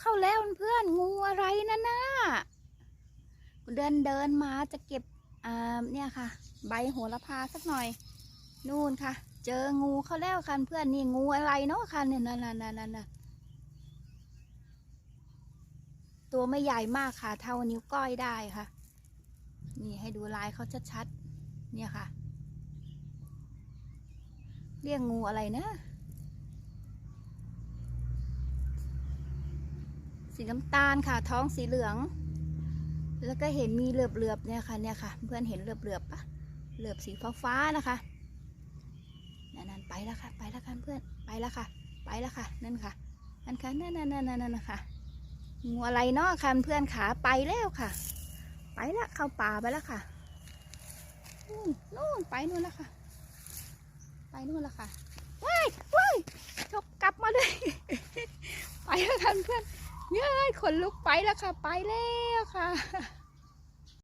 เข้าแล้วเพื่อนงูอะไรนั่นน่ะเดินเดินมาจะเก็บอ่าเนี่ยค่ะ ใบโหระพาสักหน่อย นู่นค่ะ เจองูเข้าแล้วค่ะเพื่อนนี่งูอะไรเนาะค่ะเนี่ยนั่นนั่นนั่นนั่นตัวไม่ใหญ่มากค่ะ เท่านิ้วก้อยได้ค่ะ นี่ให้ดูลายเขาชัดๆเนี่ยค่ะ เรียกงูอะไรนะ สีน้ำตาลค่ะ ท้องสีเหลือง แล้วก็เห็นมีเหลือบๆเนี่ยค่ะเนี่ยค่ะ เพื่อนเห็นเหลือบๆปะเหลือบสีฟ้าๆนะคะนั่นๆไปแล้วค่ะ ไปแล้วค่ะเพื่อนไปแล้วค่ะ ไปแล้วค่ะนั่นค่ะนั่นค่ะนั่นนั่นนั่นนั่นนะคะงูอะไรเนาะค่ะเพื่อนขาไปแล้วค่ะ ไปแล้วเข้าป่าไปแล้วค่ะนู่นนู่นไปนู่นแล้วค่ะ ไปนู่นแล้วค่ะว้ายว้ายจบกลับมาเลย ไปแล้วค่ะเพื่อน เย้ยขนลุกไปแล้วค่ะ ไปแล้วค่ะ